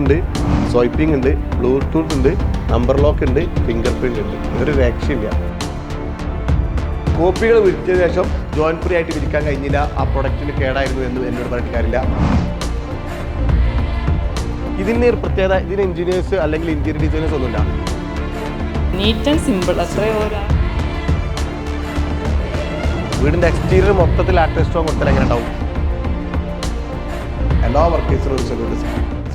ഉണ്ട് സ്വൈപ്പിംഗ് ഉണ്ട് ബ്ലൂടൂത്ത് ഉണ്ട് നമ്പർ ലോക്ക് ഉണ്ട് ഫിംഗർ പ്രിന്റ് ഉണ്ട്. ഇതൊരു രക്ഷയില്ല കോപ്പികൾ വിരിച്ച ശേഷം ജോയിൻ ഫ്രീ ആയിട്ട് വിരിക്കാൻ കഴിഞ്ഞില്ല. ആ പ്രൊഡക്റ്റിന് കേടായിരുന്നു എന്ന് എന്നോട് പറഞ്ഞിട്ട് കാര്യമില്ല. ഇതിന് ഒരു പ്രത്യേകത ഇതിന് എഞ്ചിനീയേഴ്സ് അല്ലെങ്കിൽ ഇന്റീരിയർ ഡിസൈനേഴ്സ് ഒന്നുമില്ല. നീറ്റ് ആൻഡ് സിമ്പിൾ അത്രയോ വീടിന്റെ വീടിന്റെ എക്സ്റ്റീരിയർ മൊത്തത്തിൽ ആക്ടർ കൊടുത്താൽ എങ്ങനെ ഉണ്ടാവും? എല്ലാ വർക്കേഴ്സിനും ഒരു സല്യൂട്ട്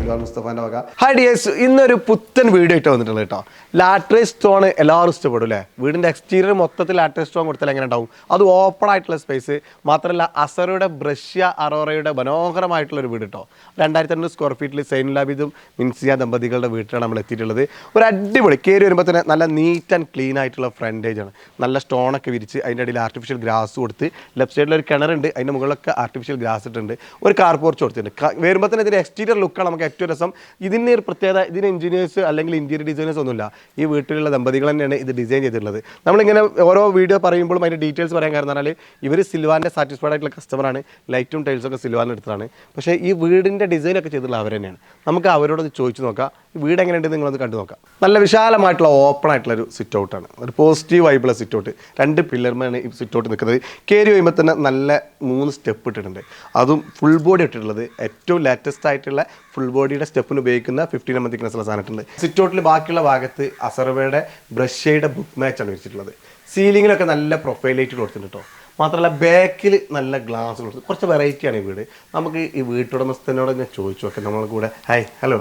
സിൽവാൻ മുസ്തഫാന്റെ വക. ഹായ് ഡിയേഴ്സ് ഇന്നൊരു പുത്തൻ വീഡിയോ ആയിട്ട് വന്നിട്ടുള്ളത് കേട്ടോ. ലാട്രേ സ്റ്റോൺ എല്ലാവരും ഇഷ്ടപ്പെടും അല്ലേ? വീടിന്റെ എക്സ്റ്റീരിയർ മൊത്തത്തിൽ ലാട്രേ സ്റ്റോൺ കൊടുത്താൽ എങ്ങനെ ഉണ്ടാവും? അത് ഓപ്പൺ ആയിട്ടുള്ള സ്പേസ് മാത്രമല്ല അസറയുടെ ബ്രഷ്യ അറോറയുടെ മനോഹരമായിട്ടുള്ള ഒരു വീട് കേട്ടോ. രണ്ടായിരത്തി അഞ്ഞൂറ് സ്ക്വയർ ഫീറ്റിൽ സൈൻ ലാബിദും മിൻസിയ ദമ്പതികളുടെ വീട്ടിലാണ് നമ്മൾ എത്തിയിട്ടുള്ളത്. ഒരു അടിപൊളി കയറി വരുമ്പോൾ തന്നെ നല്ല നീറ്റ് ആൻഡ് ക്ലീൻ ആയിട്ടുള്ള ഫ്രണ്ടേജ് ആണ്. നല്ല സ്റ്റോണൊക്കെ വിരിച്ച് അതിന്റെ ഇടയിൽ ആർട്ടിഫിഷ്യൽ ഗ്രാസ് കൊടുത്ത് ലെഫ്റ്റ് സൈഡിൽ ഒരു കിണറുണ്ട്. അതിന്റെ മുകളിലൊക്കെ ആർട്ടിഫിഷ്യൽ ഗ്രാസ് ഇട്ടുണ്ട് ഒരു കാർ പോർച്ച് കൊടുത്തിട്ടുണ്ട് വരുമ്പോൾ തന്നെ ഇതിന്റെ എക്സ്റ്റീരിയർ ലുക്കാണ് നമുക്ക് ഏറ്റവും രസം. ഇതിന്റെ ഒരു പ്രത്യേകത ഇതിന് എഞ്ചിനീയേഴ്സ് അല്ലെങ്കിൽ ഇന്റീരിയർ ഡിസൈനേഴ്സ് ഒന്നുമില്ല. ഈ വീട്ടിലുള്ള ദമ്പതികൾ തന്നെയാണ് ഇത് ഡിസൈൻ ചെയ്തിട്ടുള്ളത്. നമ്മളിങ്ങനെ ഓരോ വീഡിയോ പറയുമ്പോഴും അതിന്റെ ഡീറ്റെയിൽസ് പറയാൻ കാരണം പറഞ്ഞാൽ ഇവർ സിൽവാന്റെ സാറ്റിസ്ഫൈഡ് ആയിട്ടുള്ള കസ്റ്റമറാണ് ലൈറ്റും ടൈൽസും ഒക്കെ സിൽവാന്റെ എടുത്തതാണ്. പക്ഷേ ഈ വീടിന്റെ ഡിസൈനൊക്കെ ചെയ്തിട്ടുള്ള അവർ തന്നെയാണ്. നമുക്ക് അവരോട് ചോദിച്ചു നോക്കാം. വീട് എങ്ങനെയുണ്ട് നിങ്ങളൊന്ന് കണ്ടു നോക്കാം. നല്ല വിശാലമായിട്ടുള്ള ഓപ്പൺ ആയിട്ടുള്ള ഒരു സിറ്റ് ഔട്ടാണ് ഒരു പോസിറ്റീവ് വൈബിളെ സിറ്റ് ഔട്ട് രണ്ട് പില്ലർമാണ് ഈ സിറ്റ് ഔട്ട് നിൽക്കുന്നത്. കയറി വരുമ്പോൾ തന്നെ നല്ല മൂന്ന് സ്റ്റെപ്പ് ഇട്ടിട്ടുണ്ട്. അതും ഫുൾ ബോഡി ഇട്ടിട്ടുള്ളത്. ഏറ്റവും ലേറ്റസ്റ്റ് ആയിട്ടുള്ള ഫുൾ ബോഡിയുടെ സ്റ്റെപ്പിന് ഉപയോഗിക്കുന്ന ഫിഫ്റ്റീൻ എം തിക്നെസ്സുള്ള സാധനമുണ്ട് സിറ്റ് ഔട്ടിൽ ബാക്കിയുള്ള ഭാഗത്ത് അസർവയുടെ ബ്രഷയുടെ ബുക്ക് മാച്ചാണ് വെച്ചിട്ടുള്ളത്. സീലിങ്ങിലൊക്കെ നല്ല പ്രൊഫൈൽ ലൈറ്റ് കൊടുത്തിട്ടുണ്ട് കേട്ടോ മാത്രമല്ല ബാക്കിൽ നല്ല ഗ്ലാസ് കൊടുത്തു കുറച്ച് വെറൈറ്റിയാണ് ഈ വീട്. നമുക്ക് ഈ വീട്ടുടമസ്ഥനോട് ഞാൻ ചോദിച്ചു നോക്കാം. നമ്മളെ കൂടെ. ഹായ് ഹലോ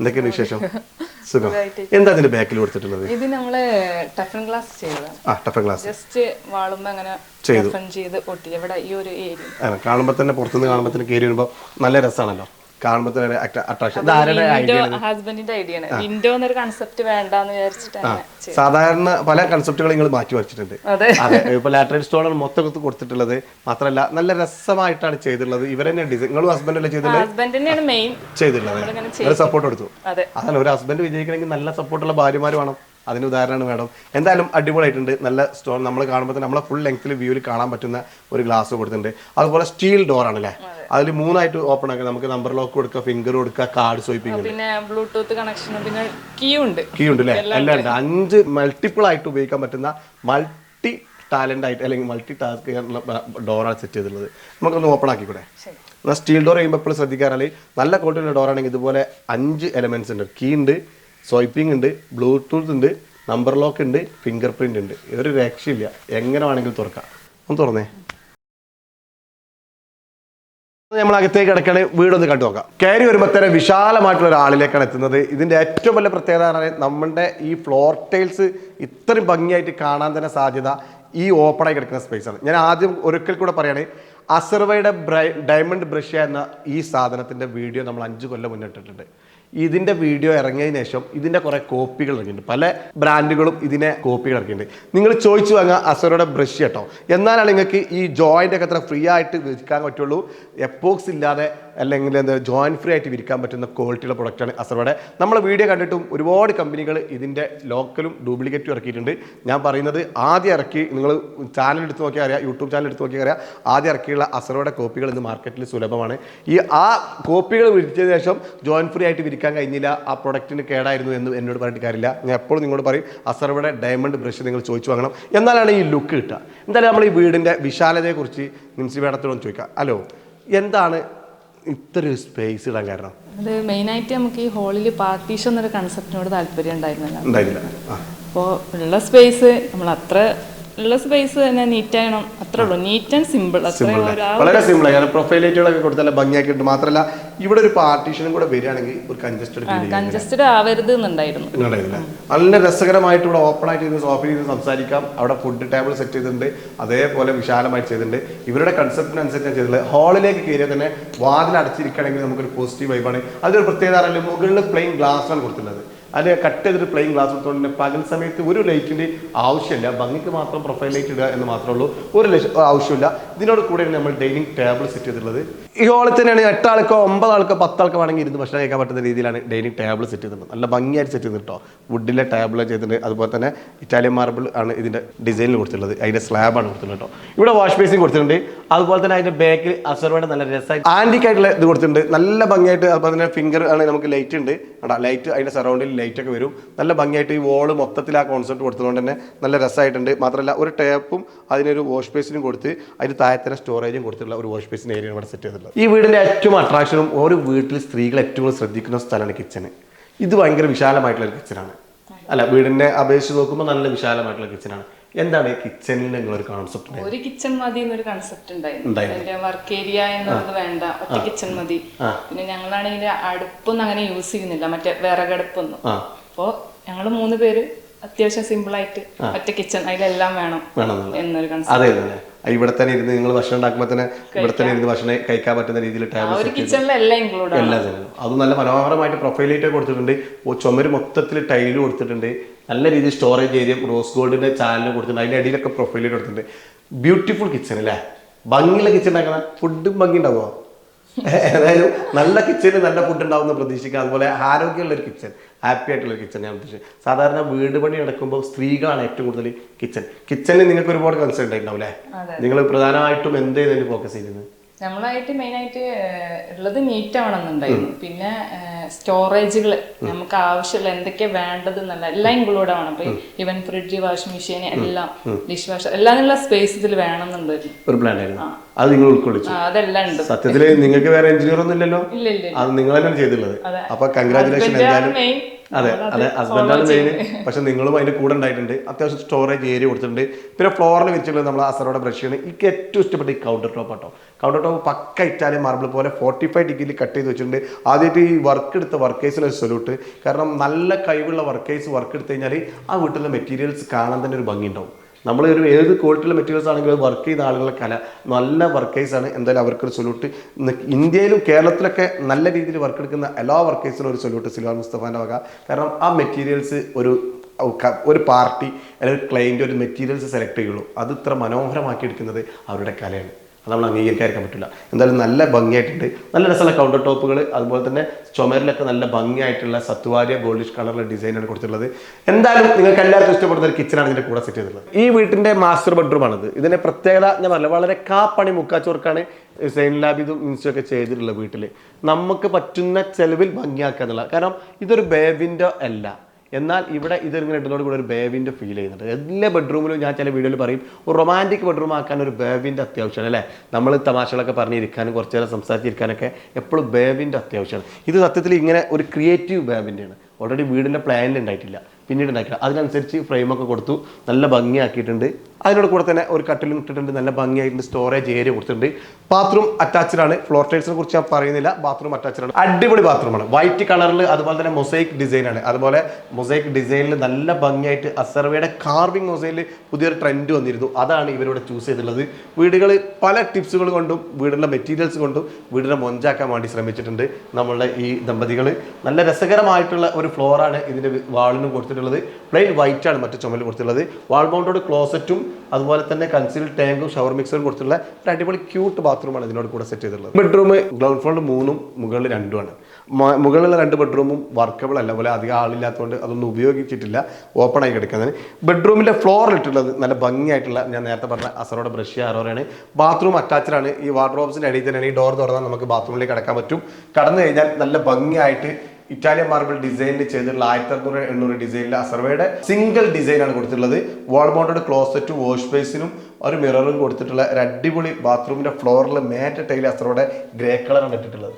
എന്തൊക്കെയാണ് വിശേഷം? സുഖം. എന്താ അതിന്റെ ബാക്കിൽ കൊടുത്തിട്ടുള്ളത്? ഇത് നമ്മൾ ടഫൻ ഗ്ലാസ് ചെയ്തതാണ് ആ ടഫൻ ഗ്ലാസ്. ജസ്റ്റ് വാളുമ്പോ അങ്ങനെ ചെയ്തു. ചെയ്ത് ഒട്ടി ഇവിടെ ഈ ഒരു ഏരിയ. കാണുമ്പോൾ തന്നെ പുറത്തുനിന്ന് കാണുമ്പോൾ തന്നെ കയറി വരുമ്പോൾ നല്ല രസമാണല്ലോ കാണുമ്പോൾ തന്നെ അട്രാക്ഷൻ ഇത് ആരുടെ ഐഡിയ വിൻഡോ ഹസ്ബൻഡിന്റെ ഐഡിയ ആണ്. വിൻഡോ എന്നൊരു കൺസെപ്റ്റ് വേണ്ടാന്ന് വിചാരിച്ചിട്ട് അങ്ങനെ സാധാരണ പല കൺസെപ്റ്റുകൾ നിങ്ങൾ മാറ്റി വച്ചിട്ടുണ്ട് അതെ. ഇപ്പൊ ലാറ്ററൽ സ്റ്റോണാണ് മൊത്തം കൊടുത്ത് കൊടുത്തിട്ടുള്ളത്. മാത്രമല്ല നല്ല രസമായിട്ടാണ് ചെയ്തിട്ടുള്ളത്. ഇവരെന്നെ ഡിസൈൻ നിങ്ങളും ഹസ്ബൻഡല്ലേ ചെയ്തിട്ടുള്ളത്? മെയിൻ ചെയ്തിട്ടുള്ളത്. സപ്പോർട്ട് കൊടുത്തു. അതെ. അതല്ല ഒരു ഹസ്ബൻഡ് വിജയിക്കണമെങ്കിൽ നല്ല സപ്പോർട്ടുള്ള ഭാര്യമാർ വേണം. അതിന് ഉദാഹരണമാണ് മാഡം. എന്തായാലും അടിപൊളിയായിട്ടുണ്ട്. നല്ല സ്റ്റോൺ. നമ്മൾ കാണുമ്പോൾ തന്നെ നമ്മളെ ഫുൾ ലെങ്ത്തിൽ വ്യൂവിൽ കാണാൻ പറ്റുന്ന ഒരു ഗ്ലാസ് കൊടുത്തിട്ടുണ്ട്. അതുപോലെ സ്റ്റീൽ ഡോർ ആണല്ലേ? അല്ലേ അതിൽ മൂന്നായിട്ട് ഓപ്പൺ ആക്കാം. നമുക്ക് നമ്പർ ലോക്ക് കൊടുക്കുക ഫിംഗർ കൊടുക്കുക കാർഡ് സ്വൈപ്പിംഗ് പിന്നെ ബ്ലൂടൂത്ത് കണക്ഷൻ പിന്നെ കീ ഉണ്ട്. കീ ഉണ്ട് അല്ലേ എല്ലാം ഉണ്ട്. അഞ്ച് മൾട്ടിപ്പിൾ ആയിട്ട് ഉപയോഗിക്കാൻ പറ്റുന്ന മൾട്ടി ടാലന്റ് ആയിട്ട് അല്ലെങ്കിൽ മൾട്ടി ടാസ്ക് ഡോറാണ് സെറ്റ് ചെയ്തിട്ടുള്ളത്. നമുക്കൊന്ന് ഓപ്പൺ ആക്കി കൂടെ എന്നാൽ സ്റ്റീൽ ഡോർ ചെയ്യുമ്പോൾ എപ്പോഴും ശ്രദ്ധിക്കാറില്ല? നല്ല ക്വാളിറ്റിയുള്ള ഡോർ ആണെങ്കിൽ ഇതുപോലെ അഞ്ച് എലമെന്റ്സ് ഉണ്ട്. കീ ഉണ്ട് സ്വൈപ്പിംഗ് ഉണ്ട് ബ്ലൂടൂത്ത് ഉണ്ട് നമ്പർ ലോക്ക് ഉണ്ട് ഫിംഗർ പ്രിന്റ് ഉണ്ട്. ഇതൊരു രക്ഷയില്ല. എങ്ങനെ വേണമെങ്കിലും തുറക്കാം. ഒന്ന് തുറന്നേ. നമ്മൾ അകത്തേക്ക് കിടക്കണ വീടൊന്ന് കണ്ടു നോക്കാം. കയറി വരുമ്പോൾ തന്നെ വിശാലമായിട്ടുള്ള ഒരാളിലേക്കാണ് എത്തുന്നത്. ഇതിന്റെ ഏറ്റവും വലിയ പ്രത്യേകത എന്ന് പറഞ്ഞാൽ നമ്മുടെ ഈ ഫ്ലോർ ടൈൽസ് ഇത്രയും ഭംഗിയായിട്ട് കാണാൻ തന്നെ സാധ്യത ഈ ഓപ്പണായി കിടക്കുന്ന സ്പേസ് ആണ്. ഞാൻ ആദ്യം ഒരിക്കൽ കൂടെ പറയാണ് അസർവയുടെ ഡയമണ്ട് ബ്രഷ് എന്ന ഈ സാധനത്തിന്റെ വീഡിയോ നമ്മൾ അഞ്ച് കൊല്ലം മുന്നിട്ടിട്ടുണ്ട് ഇതിന്റെ വീഡിയോ ഇറങ്ങിയതിന് ശേഷം ഇതിന്റെ കുറെ കോപ്പികൾ ഇറങ്ങിയിട്ടുണ്ട്. പല ബ്രാൻഡുകളും ഇതിനെ കോപ്പികൾ ഇറക്കിയിട്ടുണ്ട്. നിങ്ങൾ ചോദിച്ചു വാങ്ങുക അസറയുടെ ബ്രഷ് കേട്ടോ എന്നാലാണ് നിങ്ങൾക്ക് ഈ ജോയിന്റ് ഒക്കെ അത്ര ഫ്രീ ആയിട്ട് വിൽക്കാൻ പറ്റുള്ളൂ. എപ്പോക്സ് ഇല്ലാതെ അല്ലെങ്കിൽ എന്താ ജോയിൻ ഫ്രീ ആയിട്ട് വിരിക്കാൻ പറ്റുന്ന ക്വാളിറ്റിയുള്ള പ്രൊഡക്റ്റാണ് അസറയുടെ നമ്മൾ വീഡിയോ കണ്ടിട്ടും ഒരുപാട് കമ്പനികൾ ഇതിന്റെ ലോക്കലും ഡ്യൂപ്ലിക്കേറ്റും ഇറക്കിയിട്ടുണ്ട്. ഞാൻ പറയുന്നത് ആദ്യം ഇറക്കി നിങ്ങൾ ചാനൽ എടുത്ത് നോക്കിയാൽ അറിയാം യൂട്യൂബ് ചാനൽ എടുത്ത് നോക്കിയാൽ അറിയാം. ആദ്യം ഇറക്കിയുള്ള അസറയുടെ കോപ്പികൾ ഇന്ന് മാർക്കറ്റിൽ സുലഭമാണ്. ഈ ആ കോപ്പികൾ വിരിച്ചതിന് ശേഷം ജോയിൻ ഫ്രീ ആയിട്ട് വിരിക്കാൻ കഴിഞ്ഞില്ല. ആ പ്രൊഡക്റ്റിന് കേടായിരുന്നു എന്ന് എന്നോട് പറഞ്ഞിട്ട് കാര്യമില്ല. ഞാൻ എപ്പോഴും നിങ്ങളോട് പറയും അസറയുടെ ഡയമണ്ട് ബ്രഷ് നിങ്ങൾ ചോദിച്ചു വാങ്ങണം. എന്നാലാണ് ഈ ലുക്ക് കിട്ടുക. എന്തായാലും നമ്മൾ ഈ വീടിന്റെ വിശാലതയെക്കുറിച്ച് മിൻസി മേഡത്തിനോട് ചോദിക്കാം. ഹലോ എന്താണ് ഇത്ര സ്പേസ് ഇടാൻ കാരണം അത് മെയിനായിട്ട് നമുക്ക് ഈ ഹോളിൽ പാർട്ടീഷൻ എന്നൊരു കൺസെപ്റ്റിനോട് താല്പര്യം ഉണ്ടായിരുന്നില്ല. ഉണ്ടായിരുന്നില്ല. അപ്പോൾ ഉള്ള സ്പേസ് നമ്മൾ അത്ര ഉള്ള സ്പേസ് തന്നെ നീറ്റ് ആകണം. അത്രേ ഉള്ളൂ. നീറ്റ് ആൻഡ് സിമ്പിൾ സിമ്പിൾ വളരെ സിമ്പിൾ ആണ്. പ്രൊഫൈൽ ലൈറ്റുകളൊക്കെ കൊടുത്താൽ ഭംഗിയാക്കിയിട്ട് മാത്രമല്ല ഇവിടെ ഒരു പാർട്ടീഷനും കൂടെ വരികയാണെങ്കിൽ ഒരു കൺജസ്റ്റഡ് കൺജസ്റ്റഡ് ആവരുത് എന്നുണ്ടായിരുന്നു. നല്ല രസകരമായിട്ട് ഇവിടെ ഓപ്പൺ ആയിട്ട് ഇരുന്ന് സോഫയിൽ ഇരുന്ന് സംസാരിക്കാം. അവിടെ ഫുഡ് ടേബിൾ സെറ്റ് ചെയ്തിട്ടുണ്ട്. അതേപോലെ വിശാലമായിട്ട് ചെയ്തിട്ടുണ്ട്. ഇവരുടെ കൺസെപ്റ്റിനനുസരിച്ച് ചെയ്തിട്ടുള്ളത് ഹാളിലേക്ക് കയറിയാൽ തന്നെ വാതിൽ അടച്ചിരിക്കുകയാണെങ്കിൽ നമുക്കൊരു പോസിറ്റീവ് വൈബാണ് അതൊരു പ്രത്യേകത മുകളിൽ പ്ലെയിൻ ഗ്ലാസ് ആണ് കൊടുത്തിട്ടുള്ളത്. അതിൽ കട്ട് ചെയ്തിട്ട് പ്ലെയിൻ ഗ്ലാസ് കൊടുത്തുകൊണ്ട് പകൽ സമയത്ത് ഒരു ലൈറ്റിന്റെ ആവശ്യമില്ല. ഭംഗിക്ക് മാത്രം പ്രൊഫൈൽ ലൈറ്റ് ഇടുക എന്ന് മാത്രമേ ഉള്ളൂ. ഒരു ലൈറ്റ് ആവശ്യമില്ല. ഇതിനോട് കൂടെയാണ് നമ്മൾ ഡൈനിങ് ടേബിൾ സെറ്റ് ചെയ്തിട്ടുള്ളത്. ഈ ഹോളിൽ തന്നെയാണ് എട്ടാൾക്കോ ഒമ്പതാൾക്കോ പത്താൾക്കോ വേണമെങ്കിൽ ഇരുന്ന് ഭക്ഷണം കഴിക്കാൻ പറ്റുന്ന രീതിയിലാണ് ഡൈനിങ് ടേബിൾ സെറ്റ് ചെയ്തിട്ടുണ്ട് നല്ല ഭംഗിയായിട്ട് സെറ്റ് ചെയ്തിട്ട് കേട്ടോ വുഡിലെ ടേബിൾ ചെയ്തിട്ടുണ്ട്. അതുപോലെ തന്നെ ഇറ്റാലിയൻ മാർബിൾ ആണ് ഇതിന്റെ ഡിസൈനിൽ കൊടുത്തിട്ടുള്ളത്. അതിന്റെ സ്ലാബാണ് കൊടുത്തിട്ടുള്ളത് കേട്ടോ ഇവിടെ വാഷ് ബേസിൻ കൊടുത്തിട്ടുണ്ട്. അതുപോലെ തന്നെ അതിന്റെ ബാക്കിൽ അസർവയുടെ നല്ല രസമായി ആന്റിക് ആയിട്ടുള്ള ഇത് കൊടുത്തിട്ടുണ്ട്. നല്ല ഭംഗിയായിട്ട് അതുപോലെ തന്നെ ഫിംഗർ ആണ് നമുക്ക് ലൈറ്റ് ഉണ്ട്. ലൈറ്റ് അതിന്റെ സറൗണ്ടിൽ ലൈറ്റ് ഒക്കെ വരും. നല്ല ഭംഗിയായിട്ട് ഈ വോൾ മൊത്തത്തിൽ ആ കോൺസെപ്റ്റ് കൊടുത്തതുകൊണ്ട് തന്നെ നല്ല രസമായിട്ടുണ്ട്. മാത്രമല്ല ഒരു ടേപ്പും അതിനൊരു വാഷ് ബേസിനും കൊടുത്ത് അതിന് താഴെ തന്നെ സ്റ്റോറേജും കൊടുത്തിട്ടുള്ള ഒരു വാഷ് ബേസിന്റെ ഏരിയ ഇവിടെ സെറ്റ് ചെയ്തിട്ടുള്ളത്. ഈ വീടിന്റെ ഏറ്റവും അട്രാക്ഷനും ഓരോ വീട്ടിൽ സ്ത്രീകൾ ഏറ്റവും കൂടുതൽ ശ്രദ്ധിക്കുന്ന സ്ഥലമാണ് കിച്ചണ് ഇത് ഭയങ്കര വിശാലമായിട്ടുള്ള ഒരു കിച്ചനാണ് അല്ല വീടിനെ അപേക്ഷിച്ച് നോക്കുമ്പോൾ നല്ല വിശാലമായിട്ടുള്ള കിച്ചനാണ് എന്താണ് ഈ കിച്ചണിൽ നിങ്ങളൊരു കോൺസെപ്റ്റ് ഒരു കിച്ചൺ മതി എന്നൊരു കോൺസെപ്റ്റ് ഉണ്ടായിരുന്നു. വർക്ക് ഏരിയ എന്നുള്ളത് വേണ്ട. ഒറ്റ കിച്ചൺ മതി. പിന്നെ ഞങ്ങളാണെങ്കിൽ അടുപ്പൊന്നും അങ്ങനെ യൂസ് ചെയ്യുന്നില്ല. മറ്റേ വിറകടുപ്പൊന്നും. ആ. അപ്പോ ഞങ്ങൾ മൂന്ന് പേര് അത്യാവശ്യം സിമ്പിൾ ആയിട്ട് ഒറ്റ കിച്ചൺ അതിലെല്ലാം വേണം വേണം എന്നൊരു കൺസെപ്റ്റ് ഇവിടെ തന്നെ ഇരുന്ന് നിങ്ങൾ ഭക്ഷണം ഉണ്ടാക്കുമ്പോൾ തന്നെ ഇവിടെ തന്നെ ഇരുന്ന് ഭക്ഷണം കഴിക്കാൻ പറ്റുന്ന രീതിയിൽ എല്ലാം ഇൻക്ലൂഡ് എല്ലാ അത് നല്ല മനോഹരമായിട്ട് പ്രൊഫൈലായിട്ട് കൊടുത്തിട്ടുണ്ട്. ചുമര് മൊത്തത്തിൽ ടൈൽ കൊടുത്തിട്ടുണ്ട്. നല്ല രീതിയിൽ സ്റ്റോറേജ് ചെയ്ത് റോസ് ഗോൾഡിന്റെ ചാനൽ കൊടുത്തിട്ടുണ്ട്. അതിന്റെ അടിയിലൊക്കെ പ്രൊഫൈലിൽ കൊടുത്തിട്ടുണ്ട്. ബ്യൂട്ടിഫുൾ കിച്ചൺ അല്ലേ? ഭംഗിയുള്ള കിച്ചൺ ഉണ്ടാക്കണം ഫുഡും ഭംഗി ഉണ്ടാവുമോ? ഏതായാലും നല്ല കിച്ചണിൽ നല്ല ഫുഡ് ഉണ്ടാവുമെന്ന് പ്രതീക്ഷിക്കാം. അതുപോലെ ആരോഗ്യമുള്ള ഒരു കിച്ചൺ ഹാപ്പി ആയിട്ടുള്ള ഒരു കിച്ചൺ ഞാൻ പ്രതീക്ഷിച്ചു സാധാരണ വീട് പണി നടക്കുമ്പോൾ സ്ത്രീകളാണ് ഏറ്റവും കൂടുതൽ കിച്ചൺ കിച്ചണിൽ നിങ്ങൾക്ക് ഒരുപാട് കൺസേൺ ഉണ്ടായിട്ടുണ്ടാവും അല്ലേ? നിങ്ങൾ പ്രധാനമായിട്ടും എന്ത് ചെയ്തതിന് ഫോക്കസ് ചെയ്യുന്നത്? നമ്മളായിട്ട് മെയിനായിട്ട് ഉള്ളത് നീറ്റ് ആവണമെന്നുണ്ടായിരുന്നു പിന്നെ സ്റ്റോറേജുകൾ നമുക്ക് ആവശ്യമുള്ള എന്തൊക്കെയാ വേണ്ടത് എന്നല്ല എല്ലാം ഇൻക്ലൂഡ് ആണ് അപ്പൊ ഇവൻ ഫ്രിഡ്ജ് വാഷിംഗ് മെഷീൻ എല്ലാം ഡിഷ് വാഷർ എല്ലാം സ്പേസ് ഇതിൽ വേണം ഒരു പ്ലാൻ ആയിരുന്നു. അത് നിങ്ങൾ ഉൾക്കൊള്ളിച്ചു. അതെല്ലാം ഉണ്ട്. സത്യത്തിൽ നിങ്ങൾക്ക് വേറെ എഞ്ചിനീയർ ഒന്നും ഇല്ലല്ലോ. ഇല്ല ഇല്ല അത് നിങ്ങൾ തന്നെയാണ് ചെയ്തിട്ടുള്ളത്. അപ്പൊ കൺഗ്രാചുലേഷൻ എന്തായാലും. അതെ അതെ ഹസ്ബൻഡാണ് മെയിൻ പക്ഷെ നിങ്ങളും അതിന്റെ കൂടെ ഉണ്ടായിട്ടുണ്ട്. അത്യാവശ്യം സ്റ്റോറേജ് ഏരിയ കൊടുത്തിട്ടുണ്ട്. പിന്നെ ഫ്ലോറിൽ വെച്ചിട്ടുള്ളത് നമ്മൾ അസറോടെ ബ്രഷാണ് എനിക്ക് ഏറ്റവും ഇഷ്ടപ്പെട്ട ഈ കൗണ്ടർ ടോപ്പ് ആട്ടോ. കൗണ്ടർ ടോപ്പ് പക്ക ഇറ്റാലിയൻ മാർബിൾ പോലെ ഫോർട്ടി ഫൈവ് ഡിഗ്രിയിൽ കട്ട് ചെയ്ത് വെച്ചിട്ടുണ്ട്. ആദ്യമായിട്ട് ഈ വർക്ക് എടുത്ത വർക്കേഴ്സിന് ഒരു സൊല്യൂട്ട് കാരണം നല്ല കഴിവുള്ള വർക്കേഴ്സ് വർക്ക് എടുത്തു കഴിഞ്ഞാൽ ആ വീട്ടിലെ മെറ്റീരിയൽസ് കാണാൻ തന്നെ ഒരു ഭംഗി ഉണ്ടാവും. നമ്മൾ ഒരു ഏത് ക്വാളിറ്റിയുള്ള മെറ്റീരിയൽസ് ആണെങ്കിലും വർക്ക് ചെയ്ത ആളുകളുടെ കല നല്ല വർക്കേഴ്സ് ആണ് എന്തായാലും അവർക്കൊരു സൊല്യൂട്ട് ഇന്ത്യയിലും കേരളത്തിലൊക്കെ നല്ല രീതിയിൽ വർക്ക് എടുക്കുന്ന എല്ലാ വർക്കേഴ്സിനും ഒരു സൊല്യൂട്ട് സിൽവാൻ മുസ്തഫാന്റെ വക. കാരണം ആ മെറ്റീരിയൽസ് ഒരു ഒരു പാർട്ടി അല്ലെങ്കിൽ ക്ലയന്റ് ഒരു മെറ്റീരിയൽസ് സെലക്ട് ചെയ്യുള്ളൂ. അത് ഇത്ര മനോഹരമാക്കി എടുക്കുന്നത് അവരുടെ കലയാണ്. അത് നമ്മൾ അംഗീകരിക്കാൻ പറ്റില്ല. എന്തായാലും നല്ല ഭംഗിയായിട്ടുണ്ട്. നല്ല രസമുള്ള കൗണ്ടർ ടോപ്പുകൾ അതുപോലെ തന്നെ ചുമരിലൊക്കെ നല്ല ഭംഗിയായിട്ടുള്ള സത്വാരിയ ഗോൾഡിഷ് കളറിലെ ഡിസൈനാണ് കൊടുത്തിട്ടുള്ളത്. എന്തായാലും നിങ്ങൾക്ക് എല്ലാവർക്കും ഇഷ്ടപ്പെടുന്ന ഒരു കിച്ചണാണ് ഇതിന്റെ കൂടെ സെറ്റ് ചെയ്തിട്ടുള്ളത്. ഈ വീട്ടിന്റെ മാസ്റ്റർ ബെഡ്റൂം ആണിത്. ഇതിന്റെ പ്രത്യേകത ഞാൻ പറഞ്ഞില്ല. വളരെ കാപ്പണി മുക്കാച്ചോർക്കാണ് സൈൻ ലാബിതും ഇതും ഒക്കെ ചെയ്തിട്ടുള്ള വീട്ടിൽ നമുക്ക് പറ്റുന്ന ചെലവിൽ ഭംഗിയാക്കുക എന്നുള്ളത് കാരണം ഇതൊരു ബേബിന്റെ അല്ല. എന്നാൽ ഇവിടെ ഇതിങ്ങനെ ഇടുന്നതോട് കൂടെ ഒരു ബേവിന്റെ ഫീൽ ചെയ്യുന്നുണ്ട്. എല്ലാ ബെഡ്റൂമിലും ഞാൻ ചില വീഡിയോയിൽ പറയും ഒരു റൊമാന്റിക് ബെഡ്റൂം ആക്കാൻ ഒരു ബേവിന്റെ അത്യാവശ്യമാണ് അല്ലേ? നമ്മൾ തമാശകളൊക്കെ പറഞ്ഞിരിക്കാനും കുറച്ച് നേരം സംസാരിച്ചിരിക്കാനൊക്കെ എപ്പോഴും ബേവിന്റെ അത്യാവശ്യമാണ്. ഇത് സത്യത്തിൽ ഇങ്ങനെ ഒരു ക്രിയേറ്റീവ് ബേവിന്റെയാണ് ഓൾറെഡി വീടിന്റെ പ്ലാനിൽ ഉണ്ടായിട്ടില്ല. പിന്നീട് ഉണ്ടാക്കില്ല അതിനനുസരിച്ച് ഫ്രെയിമൊക്കെ കൊടുത്തു. നല്ല ഭംഗിയാക്കിയിട്ടുണ്ട്. അതിനോട് കൂടെ തന്നെ ഒരു കട്ടിലും ഇട്ടിട്ടുണ്ട്. നല്ല ഭംഗിയായിട്ടുണ്ട് സ്റ്റോറേജ് ഏരിയ കൊടുത്തിട്ടുണ്ട്. ബാത്റൂം അറ്റാച്ച്ഡ് ആണ്. ഫ്ലോർ ടൈൽസിനെ കുറിച്ച് ഞാൻ പറയുന്നില്ല. ബാത്റൂം അറ്റാച്ച്ഡ് ആണ്. അടിപൊളി ബാത്റൂമാണ് വൈറ്റ് കളറിൽ അതുപോലെ തന്നെ മൊസൈക്ക് ഡിസൈൻ ആണ്. അതുപോലെ മൊസൈക്ക് ഡിസൈനിൽ നല്ല ഭംഗിയായിട്ട് അസർവയുടെ കാർവിംഗ് മൊസൈനിൽ പുതിയൊരു ട്രെൻഡ് വന്നിരുന്നു. അതാണ് ഇവരോട് ചൂസ് ചെയ്തിട്ടുള്ളത്. വീടുകൾ പല ടിപ്സുകൾ കൊണ്ടും വീടിന്റെ മെറ്റീരിയൽസ് കൊണ്ടും വീടിനെ മൊഞ്ചാക്കാൻ വേണ്ടി ശ്രമിച്ചിട്ടുണ്ട് നമ്മളുടെ ഈ ദമ്പതികൾ നല്ല രസകരമായിട്ടുള്ള ഒരു ഫ്ലോറാണ് ഇതിന്റെ വാളിനും കൊടുത്തിട്ടുള്ളത്. പ്ലെയിൻ വൈറ്റ് ആണ് മറ്റു ചുമലിൽ കൊടുത്തിട്ടുള്ളത്. വാൾ മൗണ്ടോട് ക്ലോസറ്റും അതുപോലെ തന്നെ കൺസീൽഡ് ടാങ്കും ഷവർ മിക്സറും കൊടുത്തിട്ടുള്ള ഒരു അടിപൊളി ക്യൂട്ട് ബാത്റൂമാണ് ഇതിനോട് കൂടെ സെറ്റ് ചെയ്തിട്ടുള്ളത്. ബെഡ്റൂം ഗ്രൗണ്ട് ഫ്ലോറിൽ മൂന്നും മുകളിൽ രണ്ടുമാണ് മുകളിലുള്ള രണ്ട് ബെഡ്റൂമും വർക്കബിൾ അല്ല. പോലെ അധികം ആളില്ലാത്തതുകൊണ്ട് അതൊന്നും ഉപയോഗിച്ചിട്ടില്ല. ഓപ്പൺ ആയി കിടക്കുന്നതിന്. ബെഡ്റൂമിന്റെ ഫ്ലോർ ഇട്ടുള്ളത് നല്ല ഭംഗിയായിട്ടുള്ള ഞാൻ നേരത്തെ പറഞ്ഞ അസറോടെ ബ്രഷ് അറോറയാണ് ബാത്റൂം അറ്റാച്ച്ഡ് ആണ്. ഈ വാർഡ്രോബ്സിന്റെ അടിയിൽ തന്നെയാണ് ഈ ഡോർ തുറന്നാൽ നമുക്ക് ബാത്റൂമിലേക്ക് കടക്കാൻ പറ്റും. കടന്നു കഴിഞ്ഞാൽ നല്ല ഭംഗിയായിട്ട് ഇറ്റാലിയൻ മാർബിൾ ഡിസൈനിൽ ചെയ്തിട്ടുള്ള ആയിരത്തി അറുന്നൂറ് എണ്ണൂറ് ഡിസൈനിൽ അസർവയുടെ സിംഗിൾ ഡിസൈനാണ് കൊടുത്തിട്ടുള്ളത്. വാൾ മൗണ്ടഡ് ക്ലോസറ്റും വാഷ് ബേസിനും ഒരു മിററും കൊടുത്തിട്ടുള്ള ഒരു അടിപൊളി ബാത്റൂമിന്റെ ഫ്ലോറിൽ മേറ്റ ടൈൽ അസർവയുടെ ഗ്രേ കളറാണ് ഇട്ടിട്ടുള്ളത്.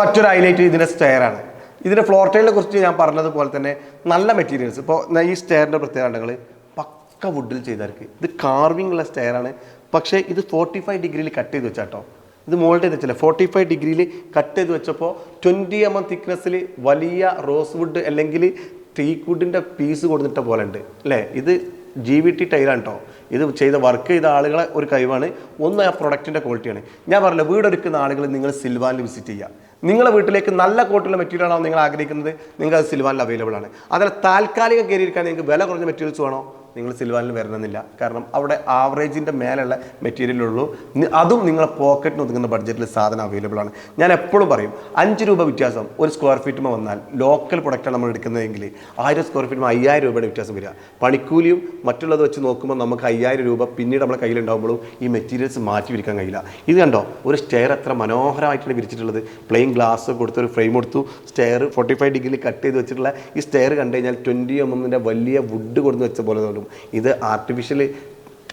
മറ്റൊരു ഹൈലൈറ്റ് ഇതിന്റെ സ്റ്റെയറാണ് ഇതിന്റെ ഫ്ലോർ ടൈലിനെ കുറിച്ച് ഞാൻ പറഞ്ഞതുപോലെ തന്നെ നല്ല മെറ്റീരിയൽസ് ഇപ്പോൾ ഈ സ്റ്റെയറിന്റെ പ്രത്യേകതകൾ പക്ക വുഡിൽ ചെയ്താർക്ക് ഇത് കാർവിംഗ് ഉള്ള സ്റ്റെയറാണ് പക്ഷേ ഇത് ഫോർട്ടി ഫൈവ് ഡിഗ്രിയിൽ കട്ട് ചെയ്ത് വെച്ചാട്ടോ. ഇത് മോൾഡ് ചെയ്ത് വെച്ചില്ല ഫോർട്ടി ഫൈവ് ഡിഗ്രിയിൽ കട്ട് ചെയ്ത് വെച്ചപ്പോൾ ട്വന്റി എം എം തിക്നെസ്സിൽ വലിയ റോസ് വുഡ് അല്ലെങ്കിൽ ടീക്ക് പീസ് കൊടുത്തിട്ട പോലെ ഉണ്ട്. അല്ലേ? ഇത് ജി വി ടി ടൈലാണ് കേട്ടോ ഇത് ചെയ്ത വർക്ക് ചെയ്ത ആളുകളെ ഒരു കഴിവാണ്. ഒന്ന് ആ പ്രൊഡക്റ്റിന്റെ ക്വാളിറ്റിയാണ് ഞാൻ പറഞ്ഞില്ല വീടൊരുക്കുന്ന ആളുകൾ നിങ്ങൾ സിൽവാനിൽ വിസിറ്റ് ചെയ്യുക. നിങ്ങളുടെ വീട്ടിലേക്ക് നല്ല കോട്ടുള്ള മെറ്റീരിയൽ ആണോ നിങ്ങൾ ആഗ്രഹിക്കുന്നത്? നിങ്ങൾക്ക് അത് സിൽവാനിൽ അവൈലബിൾ ആണ്. അതിൽ താൽക്കാലികം കയറിയിരിക്കാൻ നിങ്ങൾക്ക് വില കുറഞ്ഞ മെറ്റീരിയൽസ് വേണോ? നിങ്ങൾ സിൽവാനിൽ വരണമെന്നില്ല. കാരണം അവിടെ ആവറേജിന്റെ മേലുള്ള മെറ്റീരിയലുള്ളൂ അതും നിങ്ങളെ പോക്കറ്റിന് ഒതുങ്ങുന്ന ബഡ്ജറ്റിൽ സാധനം അവൈലബിൾ ആണ്. ഞാൻ എപ്പോഴും പറയും അഞ്ച് രൂപ വ്യത്യാസം ഒരു സ്ക്വയർ ഫീറ്റുമ്പോൾ വന്നാൽ ലോക്കൽ പ്രൊഡക്റ്റാണ് നമ്മൾ എടുക്കുന്നതെങ്കിൽ ആയിരം സ്ക്വയർ ഫീറ്റുമ്പോൾ അയ്യായിരം രൂപയുടെ വ്യത്യാസം വരിക. പണിക്കൂലിയും മറ്റുള്ളത് വെച്ച് നോക്കുമ്പോൾ നമുക്ക് അയ്യായിരം രൂപ പിന്നീട് നമ്മുടെ കയ്യിലുണ്ടാകുമ്പോഴും ഈ മെറ്റീരിയൽസ് മാറ്റി വിരിക്കാൻ കഴിയില്ല. ഇത് കണ്ടോ? ഒരു സ്റ്റെയർ എത്ര മനോഹരമായിട്ടാണ് വിരിച്ചിട്ടുള്ളത്. പ്ലെയിൻ ഗ്ലാസ് കൊടുത്ത് ഒരു ഫ്രെയിം കൊടുത്തു. സ്റ്റെയർ ഫോർട്ടി ഫൈവ് ഡിഗ്രിയിൽ കട്ട് ചെയ്ത് വെച്ചിട്ടുള്ള ഈ സ്റ്റെയർ കണ്ടു കഴിഞ്ഞാൽ ട്വന്റി എം എമ്മിന്റെ വലിയ വുഡ് കൊടുത്ത് വെച്ച പോലെ തോന്നും. ഇത് ആർട്ടിഫിഷ്യൽ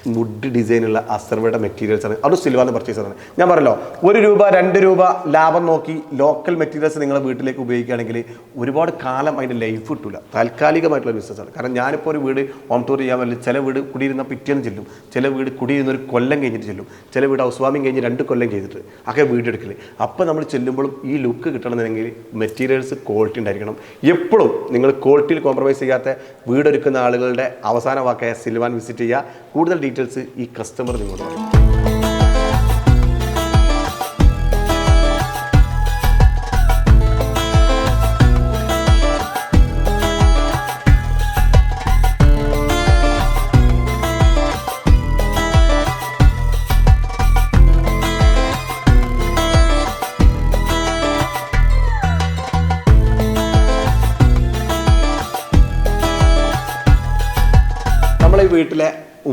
വുഡ് ഡിസൈനുള്ള അസർവയുടെ മെറ്റീരിയൽസ് ആണ്. അത് സിൽവാന്ന് പർച്ചേസ് ആണ് ഞാൻ പറഞ്ഞല്ലോ ഒരു രൂപ രണ്ട് രൂപ ലാഭം നോക്കി ലോക്കൽ മെറ്റീരിയൽസ് നിങ്ങളുടെ വീട്ടിലേക്ക് ഉപയോഗിക്കുകയാണെങ്കിൽ ഒരുപാട് കാലം അതിന്റെ ലൈഫ് കിട്ടില്ല താൽക്കാലികമായിട്ടുള്ള ബിസിനസ്സാണ് കാരണം ഞാനിപ്പോൾ ഒരു വീട് ഹോം ടൂർ ചെയ്യാൻ വേണ്ടി ചില വീട് കുടിയിരുന്ന പിറ്റേന്ന് ചെല്ലും. ചില വീട് കുടിയിരുന്ന ഒരു കൊല്ലം കഴിഞ്ഞിട്ട് ചെല്ലും. ചില വീട് ഹൗസ് വാമിങ് കഴിഞ്ഞ് രണ്ട് കൊല്ലം ചെയ്തിട്ട് ഒക്കെ വീട് എടുക്കൽ അപ്പോൾ നമ്മൾ ചെല്ലുമ്പോഴും ഈ ലുക്ക് കിട്ടണമെന്നുണ്ടെങ്കിൽ മെറ്റീരിയൽസ് ക്വാളിറ്റി ഉണ്ടായിരിക്കണം. എപ്പോഴും നിങ്ങൾ ക്വാളിറ്റിയിൽ കോംപ്രമൈസ് ചെയ്യാത്ത വീടൊരുക്കുന്ന ആളുകളുടെ അവസാന വാക്കായ സിൽവാൻ വിസിറ്റ് ചെയ്യുക. കൂടുതൽ ഡീറ്റെയിൽസ് ഈ കസ്റ്റമർ നിങ്ങളോട് പറയും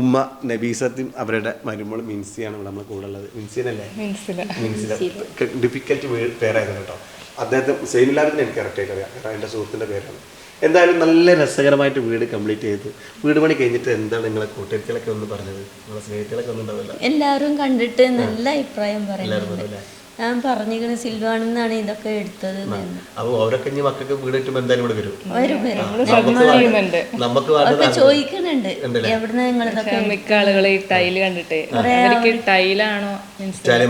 ഉമ്മ നബീസത്തും അവരുടെ മരുമോൾ മിൻസിയാണ് ഇവിടെ നമ്മളെ കൂടെ ഉള്ളത്. മിൻസിനല്ലേ ഡിഫിക്കൽറ്റ് പേരായിരുന്നു കേട്ടോ. അദ്ദേഹത്തെ സെയിനിലാബിന് എനിക്ക് കറക്റ്റായിട്ട് അറിയാം. കാരണം എന്റെ സുഹൃത്തിന്റെ പേരാണ്. എന്തായാലും നല്ല രസകരമായിട്ട് വീട് കംപ്ലീറ്റ് ചെയ്തു. വീട് പണി കഴിഞ്ഞിട്ട് എന്താണ് നിങ്ങളെ കൂട്ടുകാരികളൊക്കെ ഒന്ന് പറഞ്ഞത്? നിങ്ങളെ സ്നേഹിതകളൊക്കെ ഒന്നും ഉണ്ടാവില്ല. എല്ലാവരും കണ്ടിട്ട് നല്ല അഭിപ്രായം പറയുന്നുണ്ട്. പറഞ്ഞല്ലേ? ഞാൻ പറഞ്ഞിരിക്കണ സിൽവാണെന്നാണ് ഇതൊക്കെ എടുത്തത് അവരൊക്കെ ഇനി മക്കൾക്ക് വീട് കിട്ടുമ്പോൾ എന്തായാലും ഇവിടെ വരും. നമുക്ക് ചോദിക്കുന്നുണ്ട്? എവിടുന്ന നിങ്ങൾ മിക്ക ആളുകളെ ഈ ടൈൽ കണ്ടിട്ട്. അവർക്ക് ടൈലാണോ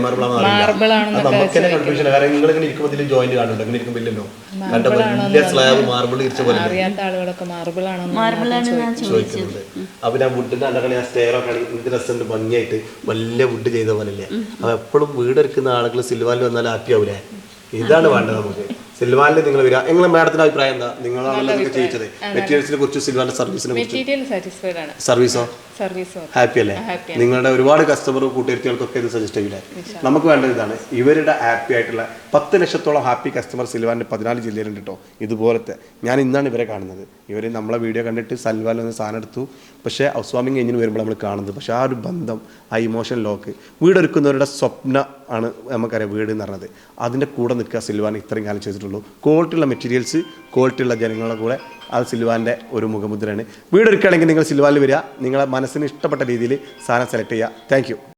മാർബിൾ മാർബിൾ ആണോ കൺഫ്യൂഷൻ കാരണം നിങ്ങൾ ഇങ്ങനെ ഇരിക്കുമ്പോൾ ഇതിൽ ജോയിന്റ് കാണുന്നുണ്ട്. അങ്ങനെ ഇരിക്കുമ്പോൾ ഇല്ലല്ലോ. കണ്ട വലിയ സ്ലാബ് മാർബിൾ ഇരിച്ച പോലെ അറിയാത്ത ആളുകളൊക്കെ മാർബിൾ ആണോ മാർബിളാണ് ഞാൻ ചോദിച്ചത്. ചോദിക്കുന്നുണ്ട്. അപ്പൊ ഞാൻ വുഡിന്റെ അണ്ടകളി ആ സ്റ്റെയർ ഒക്കെ ആണെങ്കിൽ എന്ത് രസമുണ്ട് ഭംഗിയായിട്ട്. വലിയ വുഡ് ചെയ്ത പോലെ അല്ലേ അപ്പൊ എപ്പോഴും വീടെടുക്കുന്ന ആളുകൾ സിൽവാനിൽ വന്നാൽ ഹാപ്പി ആവൂലേ? ഇതാണ് വേണ്ടത് നമുക്ക്. സിൽവാനിൽ നിങ്ങൾ വരിക നിങ്ങളെ മാഡത്തിന്റെ അഭിപ്രായം എന്താ? നിങ്ങളാണല്ലോ ചെയ്യിച്ചത് മെറ്റീരിയൽസിനെ കുറിച്ച് സിൽവാന്റെ സർവീസിനെ കുറിച്ച്. സർവീസ് ഹാപ്പി അല്ലേ? നിങ്ങളുടെ ഒരുപാട് കസ്റ്റമർ കൂട്ടുകാരികൾക്കൊക്കെ ഇത് സജസ്റ്റ് ചെയ്യില്ലേ? നമുക്ക് വേണ്ട ഇതാണ്. ഇവരുടെ ഹാപ്പി ആയിട്ടുള്ള പത്ത് ലക്ഷത്തോളം ഹാപ്പി കസ്റ്റമർ സിൽവാന്റെ പതിനാല് ജില്ലയിലുണ്ട് കേട്ടോ ഇതുപോലത്തെ. ഞാൻ ഇന്നാണ് ഇവരെ കാണുന്നത്. ഇവർ നമ്മളെ വീഡിയോ കണ്ടിട്ട് സൽവാൻ ഒന്ന് സാധനം എടുത്തു. പക്ഷേ ഹൗസ് വാമിങ് എഞ്ചിന് വരുമ്പോൾ നമ്മൾ കാണുന്നത്. പക്ഷേ ആ ഒരു ബന്ധം ആ ഇമോഷൻ ലോക്ക് വീടൊരുക്കുന്നവരുടെ സ്വപ്ന ആണ് നമുക്കറിയാം വീട് എന്ന് പറഞ്ഞത്. അതിന്റെ കൂടെ നിൽക്കുക സിൽവാൻ ഇത്രയും കാലം ചെയ്തിട്ടുള്ളൂ. ക്വാളിറ്റി ഉള്ള മെറ്റീരിയൽസ് ക്വാളിറ്റി ഉള്ള ജനങ്ങളുടെ കൂടെ അത് സിൽവാന്റെ ഒരു മുഖമുദ്രയാണ്. വീടൊരുക്കുകയാണെങ്കിൽ നിങ്ങൾ സിൽവാനിൽ വരിക. നിങ്ങളെ മനസ്സിന് ഇഷ്ടപ്പെട്ട രീതിയിൽ സാധനം സെലക്ട് ചെയ്യുക. താങ്ക്